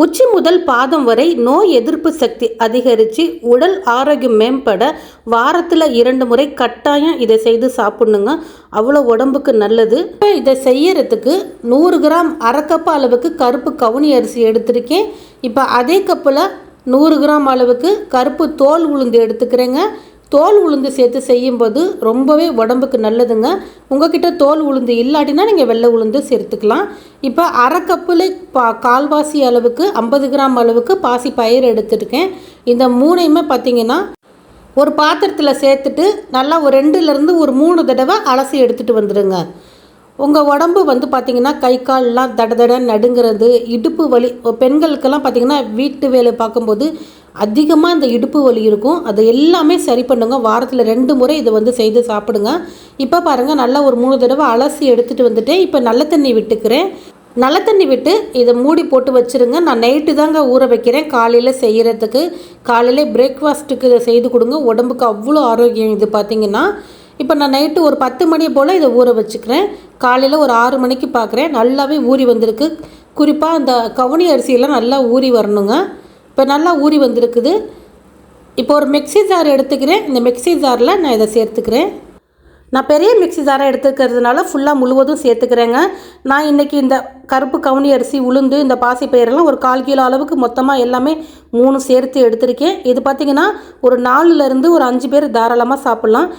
உச்சி முதல் பாதம் வரை நோய் எதிர்ப்பு சக்தி அதிகரித்து உடல் ஆரோக்கியம் மேம்பட வாரத்தில் இரண்டு முறை கட்டாயம் இதை செய்து சாப்பிட்ணுங்க. அவ்வளோ உடம்புக்கு நல்லது. இப்போ இதை செய்யறதுக்கு நூறு கிராம் அரை அளவுக்கு கருப்பு கவுனி அரிசி எடுத்திருக்கேன். இப்போ அதே கப்பில் நூறு கிராம் அளவுக்கு கருப்பு தோல் உளுந்து எடுத்துக்கிறேங்க. தோல் உளுந்து சேர்த்து செய்யும்போது ரொம்பவே உடம்புக்கு நல்லதுங்க. உங்ககிட்ட தோல் உளுந்து இல்லாட்டினா நீங்கள் வெள்ளை உளுந்து சேர்த்துக்கலாம். இப்போ அரை கப்பில் பா கால்வாசி அளவுக்கு ஐம்பது கிராம் அளவுக்கு பாசி பயிர் எடுத்துருக்கேன். இந்த மூணையுமே பார்த்தீங்கன்னா ஒரு பாத்திரத்தில் சேர்த்துட்டு நல்லா ஒரு ரெண்டுலேருந்து ஒரு மூணு தடவை அலசி எடுத்துகிட்டு வந்துடுங்க உங்கள் உடம்பு வந்து பார்த்திங்கன்னா கை கால்லாம் தட தட நடுங்கிறது இடுப்பு வலி பெண்களுக்கெல்லாம் பார்த்திங்கன்னா வீட்டு வேலை பார்க்கும்போது அதிகமாக இந்த இடுப்பு வலி இருக்கும். அதை எல்லாமே சரி பண்ணுங்க. வாரத்தில் ரெண்டு முறை இதை வந்து செய்து சாப்பிடுங்க. இப்போ பாருங்கள் நல்லா ஒரு மூணு தடவை அலசி எடுத்துகிட்டு வந்துட்டேன் இப்போ நல்ல தண்ணி விட்டுக்கிறேன். நல்ல தண்ணி விட்டு இதை மூடி போட்டு வச்சுருங்க. நான் நைட்டு தாங்க ஊற வைக்கிறேன் காலையில் செய்கிறதுக்கு காலையில் பிரேக்ஃபாஸ்ட்டுக்கு இதை செய்து கொடுங்க. உடம்புக்கு அவ்வளோ ஆரோக்கியம் இது பார்த்திங்கன்னா இப்போ நான் நைட்டு ஒரு பத்து மணி போல் இதை ஊற வச்சுக்கிறேன். காலையில் ஒரு ஆறு மணிக்கு பார்க்குறேன் நல்லாவே ஊறி வந்திருக்கு. குறிப்பாக அந்த கவுனி அரிசியெல்லாம் நல்லா ஊறி வரணுங்க. இப்போ நல்லா ஊறி வந்திருக்குது. இப்போ ஒரு மிக்சி ஜார் எடுத்துக்கிறேன். இந்த மிக்சி ஜாரில் நான் இதை சேர்த்துக்கிறேன். நான் பெரிய மிக்சி ஜாராக எடுத்துக்கிறதுனால ஃபுல்லாக முழுவதும் சேர்த்துக்கிறேங்க. நான் இன்றைக்கி இந்த கருப்பு கவுனி அரிசி உளுந்து இந்த பாசி பயிரெல்லாம் ஒரு கால் கிலோ அளவுக்கு மொத்தமாக எல்லாமே மூணு சேர்த்து எடுத்திருக்கேன். இது பார்த்திங்கன்னா ஒரு நாலுலேருந்து ஒரு அஞ்சு பேர் தாராளமாக சாப்பிட்லாம்.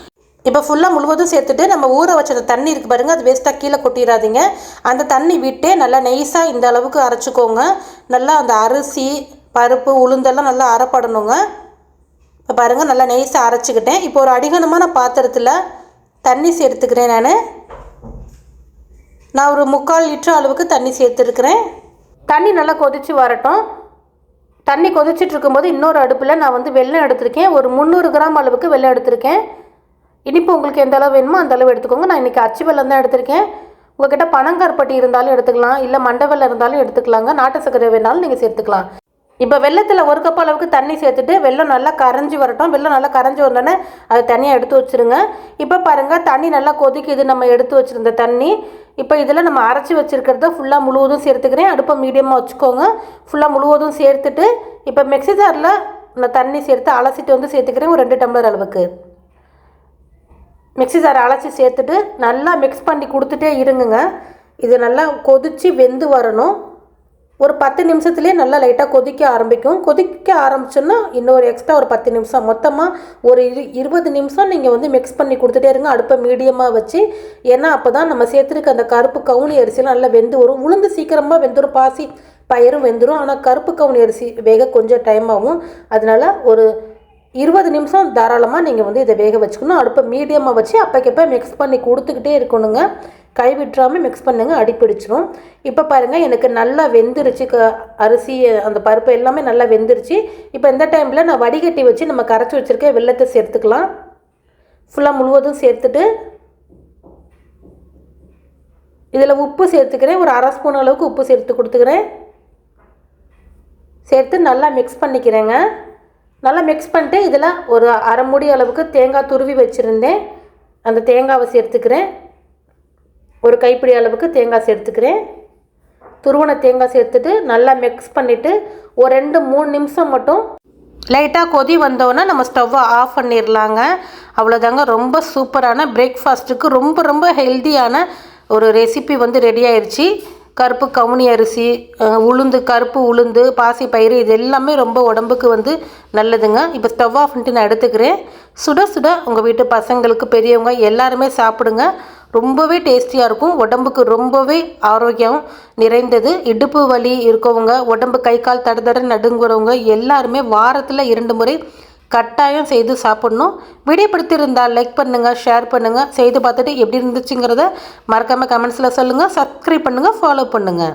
இப்போ ஃபுல்லாக முழுவதும் சேர்த்துட்டு நம்ம ஊற வச்ச தண்ணி இருக்குது பாருங்கள் அது வேஸ்ட்டாக கீழே கொட்டிடாதீங்க அந்த தண்ணி விட்டே நல்லா நெய்ஸாக இந்த அளவுக்கு அரைச்சிக்கோங்க. நல்லா அந்த அரிசி பருப்பு உளுந்தெல்லாம் நல்லா அரைப்படணுங்க. இப்போ பாருங்கள் நல்லா நெய்ஸாக அரைச்சிக்கிட்டேன். இப்போ ஒரு அடிகனமான பாத்திரத்தில் தண்ணி சேர்த்துக்கிறேன் நான். நான் ஒரு முக்கால் லிட்டர் அளவுக்கு தண்ணி சேர்த்துருக்குறேன். தண்ணி நல்லா கொதித்து வரட்டும். தண்ணி கொதிச்சிட்டு இருக்கும்போது இன்னொரு அடுப்பில் நான் வந்து வெள்ளம் எடுத்திருக்கேன். ஒரு முந்நூறு கிராம் அளவுக்கு வெள்ளம் எடுத்திருக்கேன். இனிப்பு உங்களுக்கு எந்த அளவு வேணுமோ அந்த அளவு எடுத்துக்கோங்க. நான் இன்றைக்கி அச்சு வெல்லம் தான் எடுத்திருக்கேன். உங்கள்கிட்ட பனங்கருப்பட்டி இருந்தாலும் எடுத்துக்கலாம். இல்லை மண்டை வெள்ளம் இருந்தாலும் எடுத்துக்கலாங்க. நாட்டு சர்க்கரை வேணாலும் நீங்கள் சேர்த்துக்கலாம். இப்போ வெள்ளத்தில் ஒரு கப் அளவுக்கு தண்ணி சேர்த்துட்டு வெள்ளம் நல்லா கரைஞ்சி வரட்டும். வெள்ளம் நல்லா கரைஞ்சி வந்தோடனே அதை தனியாக எடுத்து வச்சுருங்க. இப்போ பாருங்கள் தண்ணி நல்லா கொதிக்குது. நம்ம எடுத்து வச்சுருந்த தண்ணி இப்போ இதில் நம்ம அரைச்சி வச்சுருக்கிறத ஃபுல்லாக முழுவதும் சேர்த்துக்கிறேன். அடுப்பை மீடியமாக வச்சுக்கோங்க. ஃபுல்லாக முழுவதும் சேர்த்துட்டு இப்போ மிக்ஸி ஜாரில் நான் தண்ணி சேர்த்து அலசிட்டு வந்து சேர்த்துக்கிறேன். ஒரு ரெண்டு டம்ளர் அளவுக்கு. மிக்ஸி ஜார் அலசி சேர்த்துட்டு நல்லா மிக்ஸ் பண்ணி கொடுத்துட்டே இருங்குங்க. இது நல்லா கொதித்து வெந்து வரணும். ஒரு பத்து நிமிஷத்துலேயே நல்லா லைட்டாக கொதிக்க ஆரம்பிக்கும். கொதிக்க ஆரம்பிச்சோன்னா இன்னொரு எக்ஸ்ட்ரா ஒரு பத்து நிமிஷம். மொத்தமாக ஒரு இரு இருபது நிமிஷம் நீங்கள் வந்து மிக்ஸ் பண்ணி கொடுத்துட்டே இருங்க. அடுப்பை மீடியமாக வச்சு. ஏன்னா அப்போ தான் நம்ம சேர்த்துருக்க அந்த கருப்பு கவுனி அரிசியெலாம் நல்லா வெந்து வரும். உளுந்து சீக்கிரமாக வெந்துடும் பாசி பயிரும் வெந்துடும் ஆனால் கருப்பு கவுனி அரிசி வேக கொஞ்சம் டைம் ஆகும். அதனால் ஒரு இருபது நிமிஷம் தாராளமாக நீங்கள் வந்து இதை வேக வச்சுக்கணும். அடுப்பை மீடியமாக வச்சு அப்போக்கப்போ மிக்ஸ் பண்ணி கொடுத்துக்கிட்டே இருக்கணுங்க. கை விட்டுறாமல் மிக்ஸ் பண்ணுங்க அடிப்பிடிச்சிரும் இப்போ பாருங்கள் எனக்கு நல்லா வெந்துருச்சு. க அரிசி அந்த பருப்பு எல்லாமே நல்லா வெந்துருச்சு. இப்போ இந்த டைமில் நான் வடிகட்டி வச்சு நம்ம கரைச்சி வச்சுருக்க வெள்ளத்தை சேர்த்துக்கலாம். ஃபுல்லாக முழுவதும் சேர்த்துட்டு இதில் உப்பு சேர்த்துக்கிறேன். ஒரு அரை ஸ்பூன் அளவுக்கு உப்பு சேர்த்து கொடுத்துக்கிறேன். சேர்த்து நல்லா மிக்ஸ் பண்ணிக்கிறேங்க. நல்லா மிக்ஸ் பண்ணிட்டு இதில் ஒரு அரை மூடி அளவுக்கு தேங்காய் துருவி வச்சுருந்தேன். அந்த தேங்காவை சேர்த்துக்கிறேன். ஒரு கைப்பிடி அளவுக்கு தேங்காய் சேர்த்துக்கிறேன். துருவன தேங்காய் சேர்த்துட்டு நல்லா மிக்ஸ் பண்ணிவிட்டு ஒரு ரெண்டு மூணு நிமிஷம் மட்டும் லைட்டாக கொதி வந்தோடனே நம்ம ஸ்டவ்வை ஆஃப் பண்ணிடலாங்க அவ்வளோதாங்க. ரொம்ப சூப்பரான பிரேக்ஃபாஸ்ட்டுக்கு ரொம்ப ரொம்ப ஹெல்த்தியான ஒரு ரெசிபி வந்து ரெடி ஆயிடுச்சு கருப்பு கவுனி அரிசி உளுந்து கருப்பு உளுந்து பாசி பயிறு இது எல்லாமே ரொம்ப உடம்புக்கு வந்து நல்லதுங்க. இப்போ ஸ்டவ் ஆஃப் பண்ணிட்டு நான் எடுத்துக்கிறேன். சுட சுட உங்கள் வீட்டு பசங்களுக்கு பெரியவங்க எல்லாருமே சாப்பிடுங்க. ரொம்பவே டேஸ்டியாக இருக்கும். உடம்புக்கு ரொம்பவே ஆரோக்கியம் நிறைந்தது. இடுப்பு வலி இருக்கவங்க உடம்பு கை கால் தட தட நடுங்குறவங்க எல்லாருமே வாரத்தில் இரண்டு முறை கட்டாயம் செய்து சாப்பிட்ணும். வீடியோ பிடித்திருந்தால் லைக் பண்ணுங்கள் ஷேர் பண்ணுங்கள் செய்து பார்த்துட்டு எப்படி இருந்துச்சுங்கிறத மறக்காமல் கமெண்ட்ஸில் சொல்லுங்கள் சப்ஸ்கிரைப் பண்ணுங்கள் ஃபாலோ பண்ணுங்கள்